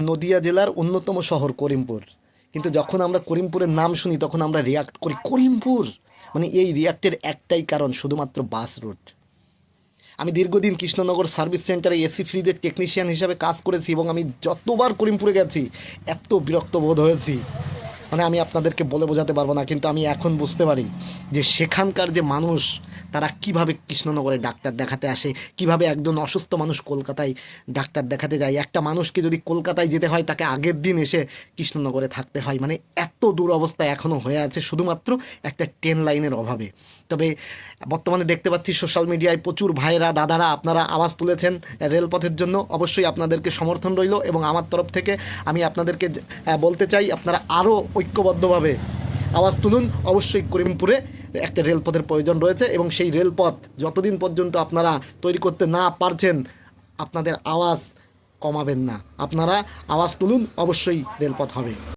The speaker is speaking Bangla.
নদিয়া জেলার অন্যতম শহর করিমপুর। কিন্তু যখন আমরা করিমপুরের নাম শুনি, তখন আমরা রিয়াক্ট করি, করিমপুর! মানে এই রিয়াক্টের একটাই কারণ, শুধুমাত্র বাস রুট আমি দীর্ঘদিন কৃষ্ণনগর সার্ভিস সেন্টারে এসি ফ্রিজের টেকনিশিয়ান হিসাবে কাজ করেছি এবং আমি যতবার করিমপুরে গেছি, এত বিরক্ত বোধ হয়েছি। মানে আমি আপনাদেরকে বলে বোঝাতে পারব না, কিন্তু আমি এখন বুঝতে পারি যে সেখানকার যে মানুষ তারা কীভাবে কৃষ্ণনগরে ডাক্তার দেখাতে আসে, কীভাবে একজন অসুস্থ মানুষ কলকাতায় ডাক্তার দেখাতে যায়? একটা মানুষকে যদি কলকাতায় যেতে হয়, তাকে আগের দিন এসে কৃষ্ণনগরে থাকতে হয়। মানে এত দূর অবস্থা এখনও হয়ে আছে, শুধুমাত্র একটা ট্রেন লাইনের অভাবে। তবে বর্তমানে দেখতে পাচ্ছি সোশ্যাল মিডিয়ায় প্রচুর ভাইয়েরা, দাদারা, আপনারা আওয়াজ তুলেছেন রেলপথের জন্য। অবশ্যই আপনাদেরকে সমর্থন রইল এবং আমার তরফ থেকে আমি আপনাদেরকে বলতে চাই, আপনারা আরও ঐক্যবদ্ধভাবে আওয়াজ তুলুন। অবশ্যই করিমপুরে একটা রেলপথের প্রয়োজন রয়েছে এবং সেই রেলপথ যতদিন পর্যন্ত আপনারা তৈরি করতে না পারছেন, আপনাদের আওয়াজ কমাবেন না। আপনারা আওয়াজ তুলুন, অবশ্যই রেলপথ হবে।